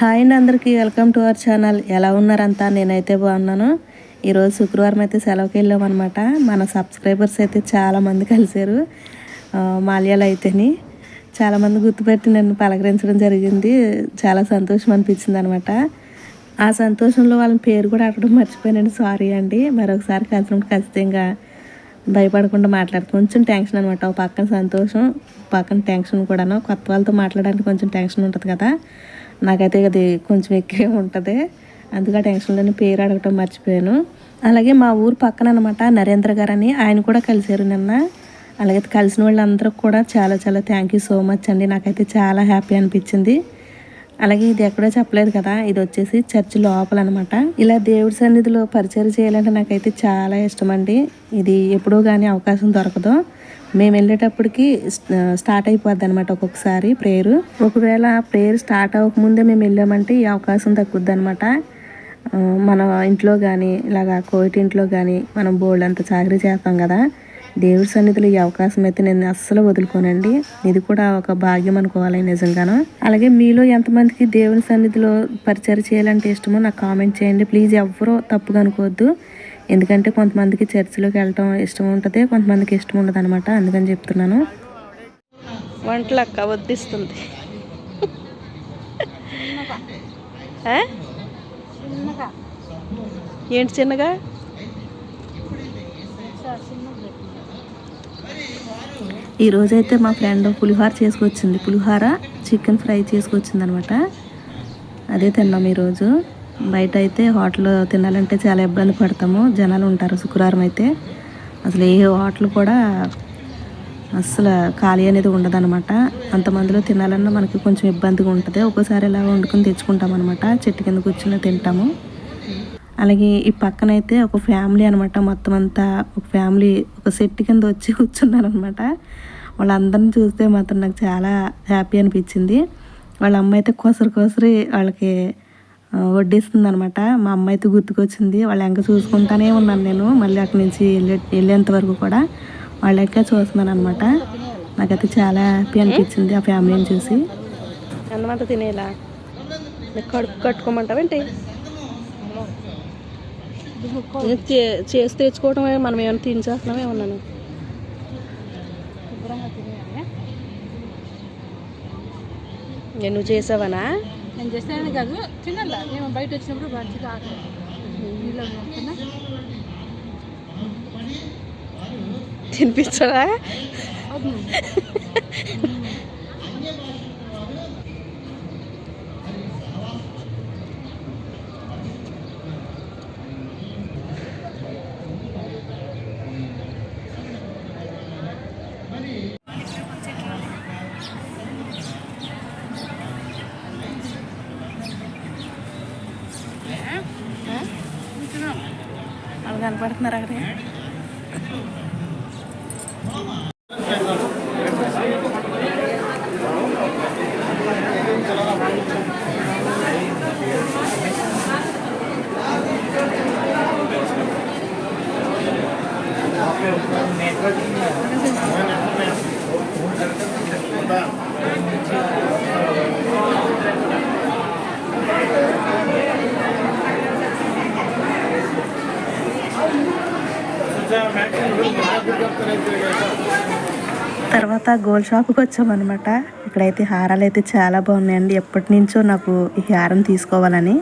Hi అండి అందరికీ. Welcome to our channel. ఎలా ఉన్నారంతా? నేనైతే బాగున్నాను. ఈరోజు శుక్రవారం అయితే సెలవుకి వెళ్ళామన్నమాట మన సబ్స్క్రైబర్స్ అయితే చాలామంది కలిశారు. మాల్యాలు అయితేని. చాలామంది గుర్తుపెట్టి నన్ను పలకరించడం జరిగింది. చాలా సంతోషం అనిపించింది అనమాట ఆ సంతోషంలో వాళ్ళ పేరు కూడా అడగడం మర్చిపోయానండి. సారీ అండి. మరొకసారి కలిసినప్పుడు ఖచ్చితంగా భయపడకుండా మాట్లాడు కొంచెం టెన్షన్ అనమాట ఒక పక్కన సంతోషం పక్కన టెన్షన్ కూడాను. కొత్త వాళ్ళతో మాట్లాడడానికి కొంచెం టెన్షన్ ఉంటుంది కదా. నాకైతే అది కొంచెం ఎక్కువే ఉంటుంది. అందుకే ఆ పేరు అడగటం మర్చిపోయాను. అలాగే మా ఊరు పక్కన అనమాట నరేంద్ర గారు అని ఆయన కూడా కలిశారు నిన్న. అలాగే కలిసిన వాళ్ళందరూ కూడా చాలా చాలా థ్యాంక్ యూ సో మచ్ అండి. నాకైతే చాలా హ్యాపీ అనిపించింది. అలాగే ఇది ఎక్కడో చెప్పలేదు కదా ఇది వచ్చేసి చర్చి లోపల అనమాట ఇలా దేవుడి సన్నిధిలో పరిచయం చేయాలంటే నాకైతే చాలా ఇష్టం అండి. ఇది ఎప్పుడూ కానీ అవకాశం దొరకదు. మేము వెళ్ళేటప్పటికి స్టార్ట్ అయిపోద్ది అనమాట ఒక్కొక్కసారి ప్రేయర్ ఒకవేళ ప్రేయర్ స్టార్ట్ అవ్వకముందే మేము వెళ్ళామంటే ఈ అవకాశం తగ్గుద్ది అనమాట మన ఇంట్లో కానీ ఇలాగా కోవిట్ ఇంట్లో కానీ మనం బోల్డ్ అంత చాకరీ చేస్తాం కదా దేవుడి సన్నిధిలో ఈ అవకాశం అయితే నేను అస్సలు వదులుకోనండి. ఇది కూడా ఒక భాగ్యం అనుకోవాలి నిజంగాను. అలాగే మీలో ఎంతమందికి దేవుని సన్నిధిలో పరిచయం చేయాలంటే ఇష్టమో నాకు కామెంట్ చేయండి. ప్లీజ్ ఎవ్వరూ తప్పుగా అనుకోవద్దు. ఎందుకంటే కొంతమందికి చర్చిలోకి వెళ్ళటం ఇష్టం ఉంటుంది కొంతమందికి ఇష్టం ఉండదు అనమాట అందుకని చెప్తున్నాను. వంటలక్క వద్దిస్తుంది. ఆ? ఏంటి చిన్నగా? ఈ రోజైతే మా ఫ్రెండ్ పులిహోర చేసుకొచ్చింది. పులిహోర చికెన్ ఫ్రై చేసుకొచ్చింది అనమాట అదే తిన్నాం ఈరోజు. బయట అయితే హోటల్ తినాలంటే చాలా ఇబ్బంది పడతాము. జనాలు ఉంటారు శుక్రవారం అయితే. అసలు ఏ హోటల్ కూడా అస్సలు ఖాళీ అనేది ఉండదన్నమాట. అంతమందిలో తినాలన్నా మనకి కొంచెం ఇబ్బందిగా ఉంటుంది. ఒక్కోసారి ఇలా వండుకొని తెచ్చుకుంటాం అనమాట చెట్టు కింద కూర్చుని తింటాము. అలాగే ఈ పక్కన అయితే ఒక ఫ్యామిలీ అనమాట మొత్తం అంతా ఒక ఫ్యామిలీ ఒక సెట్టు కింద వచ్చి కూర్చున్నారనమాట వాళ్ళందరిని చూస్తే మాత్రం నాకు చాలా హ్యాపీ అనిపించింది. వాళ్ళ అమ్మ అయితే కోసరి కోసరి వాళ్ళకి వడ్డిస్తుంది అనమాట మా అమ్మ అయితే గుర్తుకొచ్చింది. వాళ్ళ ఎంక చూసుకుంటానే ఉన్నాను నేను మళ్ళీ అక్కడి నుంచి వెళ్ళే వెళ్ళేంత వరకు కూడా. వాళ్ళ ఎక్క చూస్తున్నాను అనమాట నాకైతే చాలా హ్యాపీ అనిపించింది ఆ ఫ్యామిలీని చూసి. అన్నమాట తినేలా? కడుపు కట్టుకోమంటావేంటి చే- చేసి తెచ్చుకోవటమే మనం ఏమైనా తినేస్తున్నామే ఉన్నాను నువ్వు చేసావనా? నేను చేస్తానని కాదు తినాల? మేము బయట వచ్చినప్పుడు మంచిగా ఆకలి. నీళ్ళు తినిపించడా కనపడుతున్నారు అక్కడ తర్వాత గోల్డ్ షాప్కి వచ్చామన్నమాట. ఇక్కడైతే హారాలు అయితే చాలా బాగున్నాయండి. ఎప్పటి నుంచో నాకు ఈ హారం తీసుకోవాలని.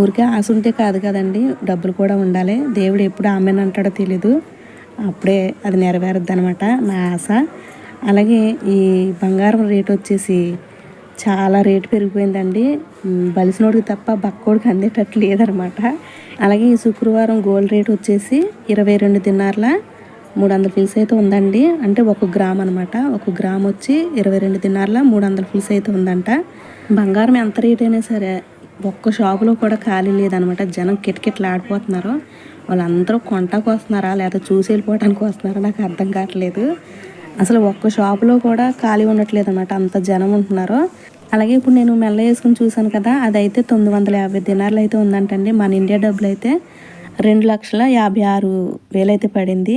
ఊరికే ఆశ ఉంటే కాదు కదండి డబ్బులు కూడా ఉండాలి. దేవుడు ఎప్పుడు ఆమెను అంటాడో తెలీదు. అప్పుడే అది నెరవేరుద్ది అనమాట నా ఆశ. అలాగే ఈ బంగారం రేట్ వచ్చేసి చాలా రేటు పెరిగిపోయిందండి. బలిసినోడికి తప్ప బక్కోడికి అందేటట్టు లేదనమాట అలాగే ఈ శుక్రవారం గోల్డ్ రేట్ వచ్చేసి ఇరవై రెండు దినార్ల మూడు వందల ఫీల్స్ అయితే ఉందండి. అంటే ఒక గ్రామ్ అనమాట ఒక గ్రామ్ వచ్చి ఇరవై రెండు దినార్ల మూడు వందల ఫీల్స్ అయితే ఉందంట. బంగారం ఎంత రేట్ అయినా సరే ఒక్క షాపులో కూడా ఖాళీ లేదనమాట జనం కిటకిటలు ఆడిపోతున్నారు వాళ్ళందరూ కొంటకు వస్తున్నారా? లేదా చూసి వెళ్ళిపోవడానికి వస్తున్నారా? నాకు అర్థం కావట్లేదు. అసలు ఒక్క షాపులో కూడా ఖాళీ ఉండట్లేదు అనమాట అంత జనం ఉంటున్నారు. అలాగే ఇప్పుడు నేను మెల్ల వేసుకుని చూశాను కదా అదైతే తొమ్మిది వందల యాభై దినార్లు అయితే ఉందంటండి. మన ఇండియా డబ్బులు అయితే రెండు లక్షల యాభై ఆరు వేలైతే పడింది.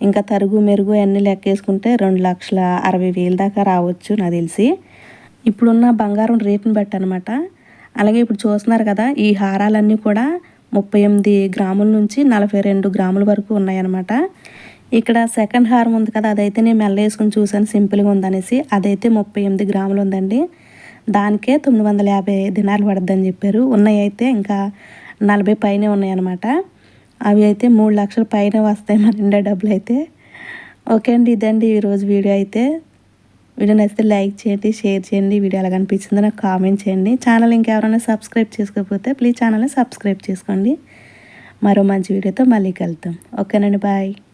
ఇంకా తరుగు మెరుగు అన్నీ లెక్కేసుకుంటే రెండు లక్షల అరవై వేలు దాకా రావచ్చు నాకు తెలిసి. ఇప్పుడున్న బంగారం రేటుని బట్టి అనమాట అలాగే ఇప్పుడు చూస్తున్నారు కదా ఈ హారాలన్నీ కూడా ముప్పై ఎనిమిది గ్రాముల నుంచి నలభై రెండు గ్రాముల వరకు ఉన్నాయన్నమాట. ఇక్కడ సెకండ్ హారం ఉంది కదా అదైతే నేను మెల్ల వేసుకుని చూసాను సింపుల్గా ఉందనేసి. అదైతే ముప్పై ఎనిమిది గ్రాములు ఉందండి. దానికే తొమ్మిది వందల యాభై దినాలు పడద్దని చెప్పారు. ఉన్నాయి అయితే ఇంకా నలభై పైనే ఉన్నాయన్నమాట. అవి అయితే మూడు లక్షల పైన వస్తాయి మన నిండా డబ్బులు అయితే. ఓకే అండి ఇదండి ఈరోజు వీడియో అయితే. వీడియో నచ్చితే లైక్ చేయండి షేర్ చేయండి. వీడియో ఎలా కనిపించిందో నాకు కామెంట్ చేయండి. ఛానల్ ఇంకెవరైనా సబ్స్క్రైబ్ చేసుకోకపోతే ప్లీజ్ ఛానల్ని సబ్స్క్రైబ్ చేసుకోండి. మరో మంచి వీడియోతో మళ్ళీ కలుద్దాం. ఓకేనండి బాయ్.